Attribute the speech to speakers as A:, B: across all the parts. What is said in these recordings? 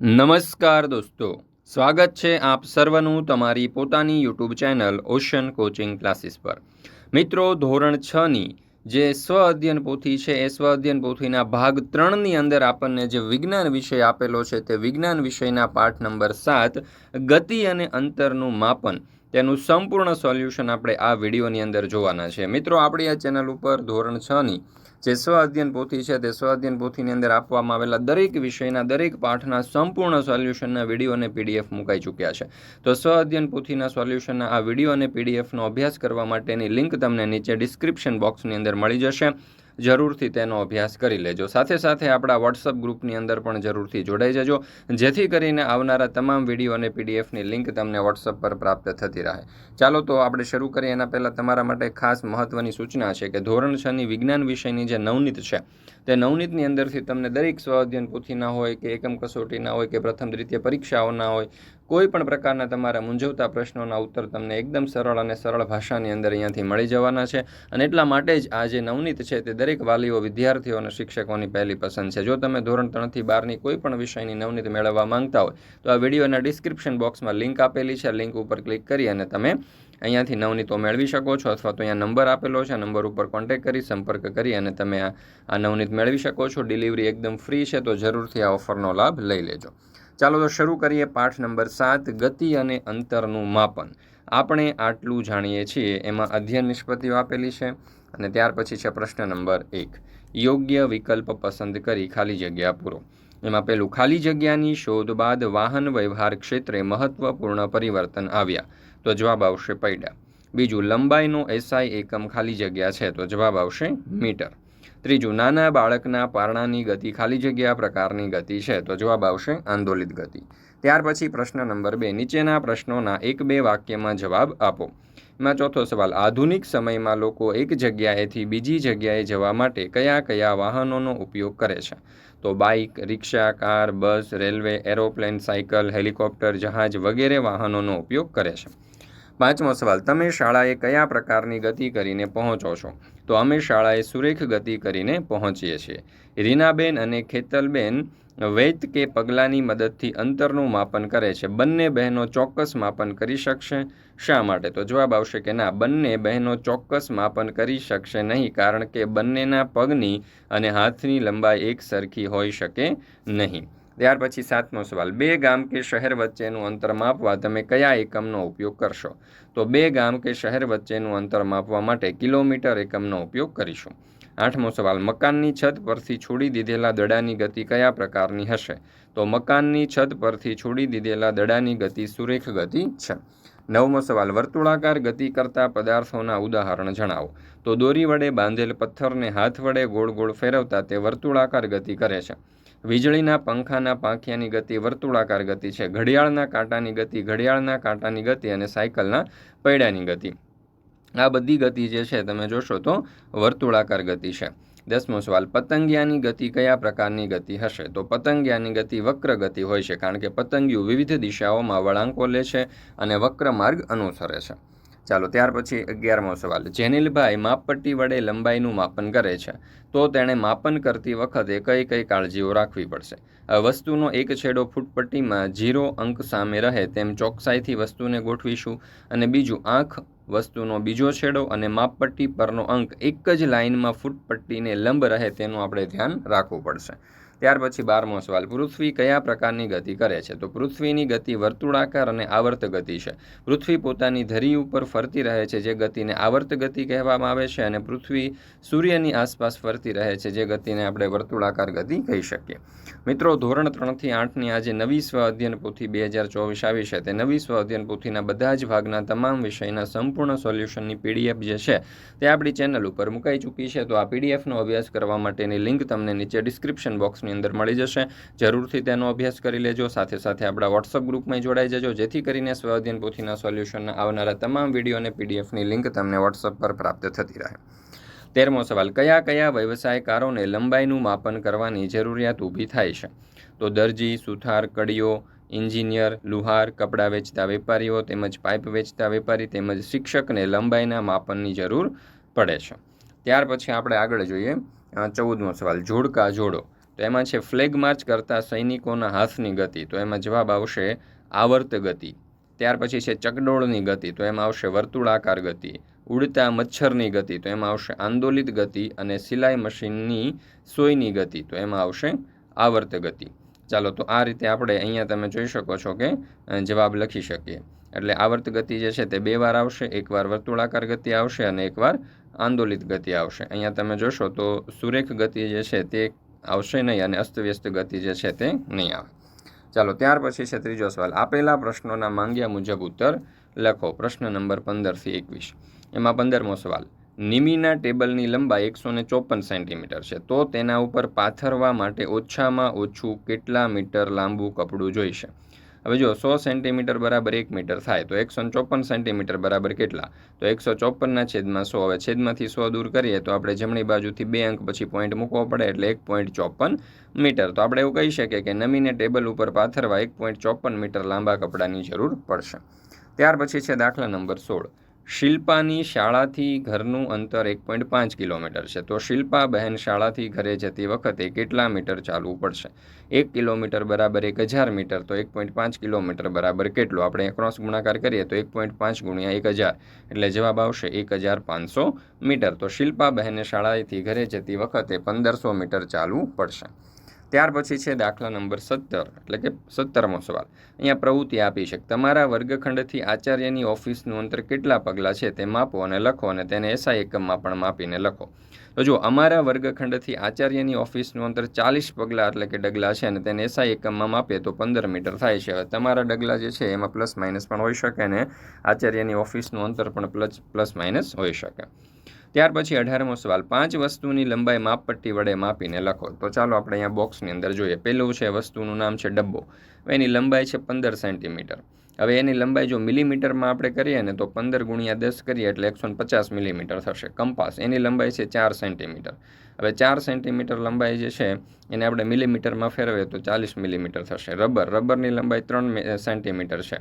A: નમસ્કાર દોસ્તો. સ્વાગત છે આપ સર્વનું તમારી પોતાની YouTube channel Ocean coaching classes પર. મિત્રો, ધોરણ છની જે સ્વ અધ્યયન પોથી છે, એ સ્વ અધ્યયન પોથીના ભાગ ત્રણની અંદર આપણને જે વિજ્ઞાન વિષય આપેલો છે, તે વિજ્ઞાન વિષયના પાઠ નંબર સાત, ગતિ અને અંતરનું માપન, તેનું સંપૂર્ણ સોલ્યુશન આપણે આ વિડીયોની અંદર જોવાના છે. મિત્રો, આપણી આ ચેનલ ઉપર ધોરણ છની જે સ્વાધ્યન પોથી છે તે સ્વાધ્યન પોથીની અંદર આપવામાં આવેલા દરેક વિષયના, દરેક પાઠના સંપૂર્ણ સોલ્યુશનના વીડિયો અને પીડીએફ મુકાઈ ચૂક્યા છે. તો સ્વાધ્યન પોથીના સોલ્યુશનના આ વીડિયો અને પીડીએફનો અભ્યાસ કરવા માટેની લિંક તમને નીચે ડિસ્ક્રિપ્શન બોક્સની અંદર મળી જશે. જરૂરથી તેનો અભ્યાસ કરી લેજો. સાથે સાથે આપણા વોટ્સઅપ ગ્રુપની અંદર પણ જરૂરથી જોડાઈ જજો, જેથી કરીને આવનારા તમામ વીડિયો અને પીડીએફની લિંક તમને વોટ્સઅપ પર પ્રાપ્ત થતી રહે. ચાલો તો આપણે શરૂ કરીએ. એના પહેલાં તમારા માટે ખાસ મહત્ત્વની સૂચના છે કે ધોરણ છની વિજ્ઞાન વિષયની જે નવનીત છે, તે નવનીતની અંદરથી તમને દરેક સ્વ અધ્યયન પોથીના હોય કે એકમ કસોટીના હોય કે પ્રથમ દ્વિતીય પરીક્ષાઓના હોય કોઈ પણ પ્રકારના તમારા મૂંઝવતા પ્રશ્નોના ઉત્તર તમને એકદમ સરળ અને સરળ ભાષાની અંદર અહીંયાથી મળી જવાના છે. અને એટલા માટે જ આ જે નવનીત છે તે દરેક વાલીઓ, વિદ્યાર્થીઓ અને શિક્ષકોની પહેલી પસંદ છે. જો તમે ધોરણ ત્રણથી બારની કોઈ પણ વિષયની નવનીત મેળવવા માંગતા હોય, તો આ વિડીયોના ડિસ્ક્રિપ્શન બોક્સમાં લિંક આપેલી છે. લિંક ઉપર ક્લિક કરી અને તમે અહીંયાથી નવનીતો મેળવી શકો છો અથવા તો અહીંયા નંબર આપેલો છે. નંબર ઉપર કોન્ટેક્ટ કરી, સંપર્ક કરી અને તમે આ નવનીત મેળવી શકો છો. ડિલિવરી એકદમ ફ્રી છે, તો જરૂરથી આ ઓફરનો લાભ લઈ લેજો. ચાલો તો શરૂ કરીએ પાઠ નંબર સાત, ગતિ અને અંતરનું માપન. આપણે આટલું જાણીએ છીએ, એમાં અધ્યયન નિષ્પત્તિઓ આપેલી છે અને ત્યાર પછી છે પ્રશ્ન નંબર એક. યોગ્ય વિકલ્પ પસંદ કરી ખાલી જગ્યા પૂરો. એમાં પેલું ખાલી જગ્યાની શોધ બાદ વાહન વ્યવહાર ક્ષેત્રે મહત્વપૂર્ણ પરિવર્તન આવ્યા, તો જવાબ આવશે પૈડા. બીજું, લંબાઈનો એસઆઈ એકમ ખાલી જગ્યા છે, તો જવાબ આવશે મીટર. ત્રીજું, નાના બાળકના પારણાની ગતિ ખાલી જગ્યા, પ્રકારની ગતિ છે, તો જવાબ આવશે આંદોલિત ગતિ. ત્યાર પછી પ્રશ્ન નંબર બે, નીચેના પ્રશ્નોના એક બે વાક્યમાં જવાબ આપો. એમાં ચોથો સવાલ, આધુનિક સમયમાં લોકો એક જગ્યાએથી બીજી જગ્યાએ જવા માટે કયા કયા વાહનોનો ઉપયોગ કરે છે? તો બાઇક, રિક્ષા, car, bus, railway, aeroplane, cycle, helicopter, જહાજ વગેરે વાહનોનો ઉપયોગ કરે છે. પાંચમો સવાલ, તમે શાળાએ કયા પ્રકારની ગતિ કરીને પહોંચો છો? તો અમે શાળાએ સુરેખ ગતિ કરીને પહોંચીએ છીએ. રીનાબેન અને ખેતલબેન વૈત કે પગલાંની મદદથી અંતરનું માપન કરે છે. બંને બહેનો ચોક્કસ માપન કરી શકશે. શા માટે? તો જવાબ આવશે કે ના, બંને બહેનો ચોક્કસ માપન કરી શકશે નહીં કારણ કે બંનેના પગની અને હાથની લંબાઈ એક સરખી હોઈ શકે નહીં. ત્યાર પછી સાતમો સવાલ, બે ગામ કે શહેર વચ્ચેનું અંતર માપવા તમે કયા એકમનો ઉપયોગ કરશો? તો બે ગામ કે શહેર વચ્ચેનું અંતર માપવા માટે કિલોમીટર એકમનો ઉપયોગ કરીશું. આઠમો સવાલ, મકાનની છત પરથી છોડી દીધેલા દડાની ગતિ કયા પ્રકારની હશે? તો મકાનની છત પરથી છોડી દીધેલા દડાની ગતિ સુરેખ ગતિ છે. નવમો સવાલ, વર્તુળાકાર ગતિ કરતા પદાર્થોના ઉદાહરણ જણાવો. તો દોરી વડે બાંધેલ પથ્થરને હાથ વડે ગોળ ગોળ ફેરવતા તે વર્તુળાકાર ગતિ કરે છે. વીજળીના પંખાના પાંખિયાની ગતિ, વર્તુળાકાર ગતિ છે, ઘડિયાળના કાંટાની ગતિ, ઘડિયાળના કાંટાની ગતિ અને સાયકલના પૈડાની ગતિ. આ બધી ગતિ જે છે તમે જોશો તો વર્તુળાકાર ગતિ છે. દસમો સવાલ, પતંગિયાની ગતિ કયા પ્રકારની ગતિ હશે? તો પતંગિયાની ગતિ વક્ર ગતિ હોય છે, કારણ કે પતંગિયું વિવિધ દિશાઓમાં વળાંકો લે છે અને વક્ર માર્ગ અનુસરે છે. ચાલો, ત્યાર પછી અગિયારમો સવાલ. જેનિલભાઈ માપપટ્ટી વડે લંબાઈનું માપન કરે છે, તો તેણે માપન કરતી વખતે કઈ કઈ કાળજીઓ રાખવી પડશે? વસ્તુનો એક છેડો ફૂટપટ્ટીમાં જીરો અંક સામે રહે તેમ ચોકસાઈથી વસ્તુને ગોઠવીશું અને બીજું આંખ વસ્તુનો બીજો છેડો અને માપપટ્ટી પરનો અંક એક જ લાઇનમાં ફૂટપટ્ટીને લંબ રહે તેનું આપણે ધ્યાન રાખવું પડશે. ત્યાર પછી બારમો સવાલ, પૃથ્વી કયા પ્રકારની ગતિ કરે છે? તો પૃથ્વીની ગતિ વર્તુળાકાર અને આવર્ત ગતિ છે. પૃથ્વી પોતાની ધરી ઉપર ફરતી રહે છે, જે ગતિને આવર્ત ગતિ કહેવામાં આવે છે, અને પૃથ્વી સૂર્યની આસપાસ ફરતી રહે છે, જે ગતિને આપણે વર્તુળાકાર ગતિ કહી શકીએ. મિત્રો, ધોરણ ત્રણથી આઠની આજે નવી સ્વ અધ્યયન પોથી બે હજાર ચોવીસ આવી છે. તે નવી સ્વ અધ્યયન પોથીના બધા જ ભાગના તમામ વિષયના સંપૂર્ણ સોલ્યુશનની પીડીએફ જે છે, તે આપણી ચેનલ ઉપર મુકાઈ ચૂકી છે. તો આ પીડીએફનો અભ્યાસ કરવા માટેની લિંક તમને નીચે ડિસ્ક્રિપ્શન બોક્સ બોક્સની અંદર મળી જશે. જરૂરથી તેનો અભ્યાસ કરી લેજો. સાથે સાથે આપણા વોટ્સઅપ ગ્રુપમાં જોડાઈ જજો. જેથી કરીને સ્વાધીન પોથીના સોલ્યુશનના આવનારા તમામ વીડિયો અને પીડીએફની લિંક તમને વોટ્સઅપ પર પ્રાપ્ત થતી રહે. તેરમો સવાલ, કયા કયા વ્યવસાયકારોને લંબાઈનું માપન કરવાની જરૂરિયાત ઊભી થાય છે? તો દરજી, સુથાર, કડીઓ, એન્જિનિયર, લુહાર, કપડાં વેચતા વેપારીઓ તેમજ પાઇપ વેચતા વેપારી તેમજ શિક્ષકને લંબાઈના માપનની જરૂર પડે છે. ત્યાર પછી આપણે આગળ જોઈએ. ચૌદમો સવાલ, જોડકા જોડો. તો એમાં છે, ફ્લેગ માર્ચ કરતા સૈનિકોના હાથની ગતિ. તો એમાં જવાબ આવશે, આવર્ત ગતિ. ત્યાર પછી છે, ચકડોળની ગતિ. તો એમાં આવશે, વર્તુળાકાર ગતિ. ઉડતા મચ્છરની ગતિ. તો એમાં આવશે, આંદોલિત ગતિ. અને સિલાઈ મશીનની સોયની ગતિ. તો એમાં આવશે, આવર્ત ગતિ. ચાલો, તો આ રીતે આપણે અહીંયા તમે જોઈ શકો છો કે જવાબ લખી શકીએ. એટલે આવર્ત ગતિ જે છે, તે બે વાર આવશે એકવાર વર્તુળાકાર ગતિ આવશે અને એકવાર આંદોલિત ગતિ આવશે. અહીંયા તમે જોશો તો સુરેખ ગતિ જે છે, તે આવશે નહીં અને અસ્તવ્યસ્ત ગતિ જે છે તે નહીં આવે. ચાલો, ત્યાર પછી છે ત્રીજો સવાલ. આપેલા પ્રશ્નોના માંગ્યા મુજબ ઉત્તર લખો. પ્રશ્ન નંબર પંદરથી એકવીસ. એમાં પંદરમો સવાલ. નિમીના ટેબલની લંબાઈ એકસો ને ચોપન સેન્ટીમીટર છે. તો તેના ઉપર પાથરવા માટે ઓછામાં ઓછું કેટલા મીટર લાંબુ કપડું જોઈશે? હવે જો સો સેન્ટીમીટર બરાબર એક મીટર થાય, તો એકસો ચોપન સેન્ટીમીટર બરાબર કેટલા? તો એકસો ચોપનના છેદમાં સો. હવે છેદમાંથી સો દૂર કરીએ તો આપણે જમણી બાજુથી બે અંક પછી પોઈન્ટ મૂકવો પડે એટલે એક પોઈન્ટ ચોપન મીટર. તો આપણે એવું કહી શકીએ કે નમીને ટેબલ ઉપર પાથરવા એક પોઈન્ટ ચોપન મીટર લાંબા કપડાની જરૂર પડશે. ત્યાર પછી છે દાખલા નંબર સોળ. શિલ્પાની શાળાથી ઘરનું અંતર એક પોઈન્ટ પાંચ કિલોમીટર છે. તો શિલ્પા બહેન શાળાથી ઘરે જતી વખતે કેટલા મીટર ચાલવું પડશે? એક કિલોમીટર બરાબર એક હજાર મીટર. તો એક પોઈન્ટ પાંચ કિલોમીટર બરાબર કેટલું? આપણે ક્રોસ ગુણાકાર કરીએ તો એક પોઈન્ટ પાંચ ગુણ્યા એક હજાર. એટલે જવાબ આવશે એક હજાર પાંચસો મીટર. તો શિલ્પા બહેને શાળાએથી ઘરે જતી વખતે પંદરસો મીટર ચાલવું પડશે. ત્યાર પછી છે દાખલા નંબર સત્તર, એટલે કે સત્તરમો સવાલ. અહીંયા પ્રવૃત્તિ આપી છે તમારા વર્ગખંડથી આચાર્યની ઓફિસનું અંતર કેટલા પગલાં છે તે માપો અને લખો અને તેને એસઆઈ એકમમાં પણ માપીને લખો. તો જો અમારા વર્ગખંડથી આચાર્યની ઓફિસનું અંતર ચાલીસ પગલાં એટલે કે ડગલા છે અને તેને એસઆઈ એકમમાં માપીએ તો પંદર મીટર થાય છે. હવે તમારા ડગલા જે છે એમાં પ્લસ માઇનસ પણ હોઈ શકે અને આચાર્યની ઓફિસનું અંતર પણ પ્લસ પ્લસ માઇનસ હોઈ શકે. ત્યાર પછી અઢારમો સવાલ. પાંચ વસ્તુની લંબાઈ માપપટ્ટી વડે માપીને લખો. તો ચાલો આપણે અહીંયા બોક્સની અંદર જોઈએ. પહેલું છે વસ્તુનું નામ છે ડબ્બો. એની લંબાઈ છે પંદર સેન્ટીમીટર. હવે એની લંબાઈ જો મિલીમીટરમાં આપણે કરીએ ને તો પંદર ગુણ્યા દસ કરીએ એટલે એકસો પચાસ મિલીમીટર થશે. કંપાસ. એની લંબાઈ છે ચાર સેન્ટીમીટર. હવે ચાર સેન્ટીમીટર લંબાઈ જે છે, એને આપણે મિલીમીટરમાં ફેરવીએ તો ચાલીસ મિલીમીટર થશે. રબર, રબરની લંબાઈ ત્રણ સેન્ટીમીટર છે.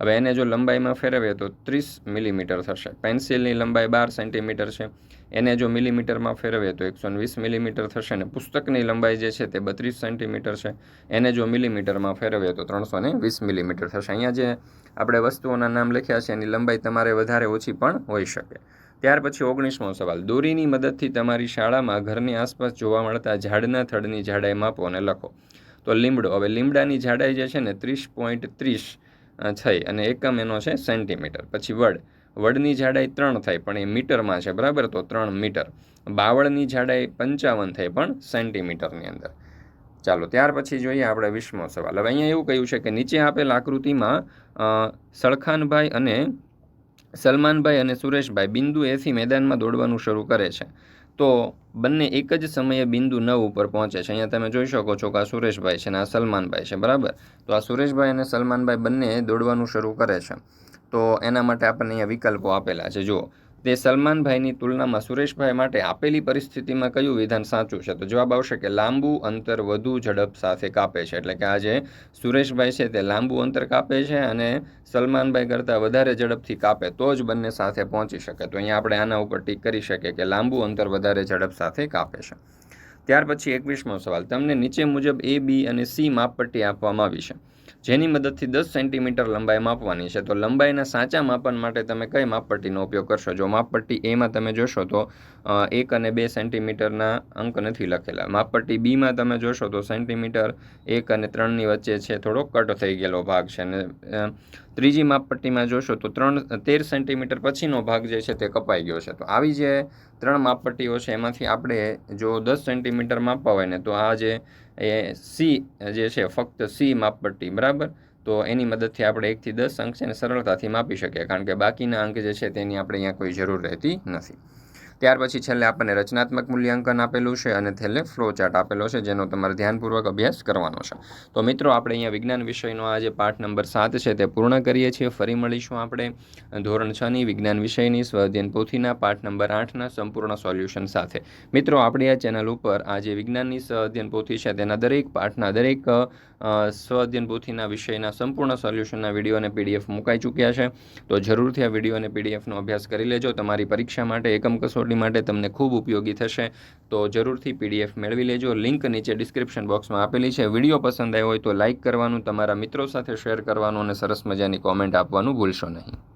A: હવે એને જો લંબાઈમાં ફેરવીએ તો ત્રીસ મિલીમીટર થશે. પેન્સિલની લંબાઈ બાર સેન્ટીમીટર છે. એને જો મિલીમીટરમાં ફેરવીએ તો એકસો વીસ મિલીમીટર થશે અને પુસ્તકની લંબાઈ જે છે તે બત્રીસ સેન્ટીમીટર છે. એને જો મિલીમીટરમાં ફેરવીએ તો ત્રણસો વીસ મિલીમીટર થશે. અહીંયા જે આપણે વસ્તુઓના નામ લખ્યા છે, એની લંબાઈ તમારે વધારે ઓછી પણ હોઈ શકે. ત્યાર પછી ઓગણીસમો સવાલ. દોરીની મદદથી તમારી શાળામાં ઘરની આસપાસ જોવા મળતા ઝાડના થડની જાડાઈ માપો અને લખો. તો લીમડો. હવે લીમડાની જાડાઈ જે છે ને ત્રીસ પોઈન્ટ ત્રીસ થઈ અને એકમ એનો છે સેન્ટીમીટર. પછી વડ. વડની જાડાઈ ત્રણ થાય પણ એ મીટરમાં છે, બરાબર? તો ત્રણ મીટર. બાવળની જાડાઈ પંચાવન થાય પણ સેન્ટીમીટરની અંદર. ચાલો, ત્યાર પછી જોઈએ આપણે વિશ્વમાં સવાલ. હવે અહીંયા એવું કહ્યું છે કે નીચે આપેલ આકૃતિમાં સળખાનભાઈ અને સલમાનભાઈ અને સુરેશભાઈ બિંદુ એથી મેદાનમાં દોડવાનું શરૂ કરે છે. તો બંને એક જ સમયે બિંદુ નવ ઉપર પહોંચે છે. અહીંયા તમે જોઈ શકો છો કે આ સુરેશભાઈ છે અને આ સલમાનભાઈ છે, બરાબર? તો આ સુરેશભાઈ અને સલમાનભાઈ બંને દોડવાનું શરૂ કરે છે. તો એના માટે આપણને અહીંયા વિકલ્પો આપેલા છે. જુઓ તે સલમાનભાઈની તુલનામાં સુરેશભાઈ માટે આપેલી પરિસ્થિતિમાં કયું વિધાન સાચું છે? તો જવાબ આવશે કે લાંબુ અંતર વધુ ઝડપ સાથે કાપે છે. એટલે કે આ જે સુરેશભાઈ છે તે લાંબુ અંતર કાપે છે અને સલમાનભાઈ કરતાં વધારે ઝડપથી કાપે તો જ બંને સાથે પહોંચી શકે. તો અહીંયા આપણે આના ઉપર ટીક કરી શકીએ કે લાંબુ અંતર વધારે ઝડપ સાથે કાપે છે. ત્યાર પછી એકવીસમો સવાલ. તમને નીચે મુજબ એ બી અને સી માપપટ્ટી આપવામાં આવી છે. જેની મદદથી દસ સેન્ટીમીટર લંબાઈ માપવાની છે. તો લંબાઈના સાચા માપન માટે તમે કઈ માપપટ્ટીનો ઉપયોગ કરશો? જો માપપટ્ટી એમાં તમે જોશો તો એક અને બે સેન્ટીમીટરના અંક નથી લખેલા. માપપટ્ટી બીમાં તમે જોશો તો સેન્ટીમીટર એક અને ત્રણની વચ્ચે છે થોડો કટ થઈ ગયેલો ભાગ છે. અને ત્રીજી માપપટ્ટીમાં જોશો તો ત્રણ, તેર સેન્ટીમીટર પછીનો ભાગ જે છે તે કપાઈ ગયો છે. તો આવી જે ત્રણ માપપટ્ટીઓ છે એમાંથી આપણે જો દસ સેન્ટીમીટર માપવા હોય ને તો આ જે, એ સી જે છે ફક્ત સી માપપટ્ટી, બરાબર? તો એની મદદથી આપણે એકથી દસ અંક છે સરળતાથી માપી શકીએ, કારણ કે બાકીના અંક જે છે તેની આપણે અહીંયા કોઈ જરૂર રહેતી નથી. ત્યાર પછી છેલ્લે આપણને રચનાત્મક મૂલ્યાંકન આપેલું છે અને છેલ્લે ફ્લો ચાર્ટ આપેલો છે, જેનો તમારે ધ્યાનપૂર્વક અભ્યાસ કરવાનો છે. તો મિત્રો, આપણે અહીંયા વિજ્ઞાન વિષયનો આ જે પાઠ નંબર સાત છે તે પૂર્ણ કરીએ છીએ. ફરી મળીશું આપણે ધોરણ છની વિજ્ઞાન વિષયની સ્વઅધ્યયન પોથીના પાઠ નંબર આઠના સંપૂર્ણ સોલ્યુશન સાથે. મિત્રો, આપણી આ ચેનલ ઉપર આ જે વિજ્ઞાનની સ્વઅધ્યયન પોથી છે, તેના દરેક પાઠના દરેક સ્વઅધ્યયન પોથીના વિષયના સંપૂર્ણ સોલ્યુશનના વીડિયો અને પીડીએફ મુકાઈ ચૂક્યા છે. તો જરૂરથી આ વીડિયો અને પીડીએફનો અભ્યાસ કરી લેજો. તમારી પરીક્ષા માટે, એકમ કસોટી માટે તમને ખૂબ ઉપયોગી થશે. તો જરૂરથી પીડીએફ મેળવી લેજો. લિંક નીચે ડિસ્ક્રિપ્શન બોક્સમાં આપેલી છે. વીડિયો પસંદ આવ્યો હોય તો લાઇક કરવાનું, તમારા મિત્રો સાથે શેર કરવાનું અને સરસ મજાની કોમેન્ટ આપવાનું ભૂલશો નહીં.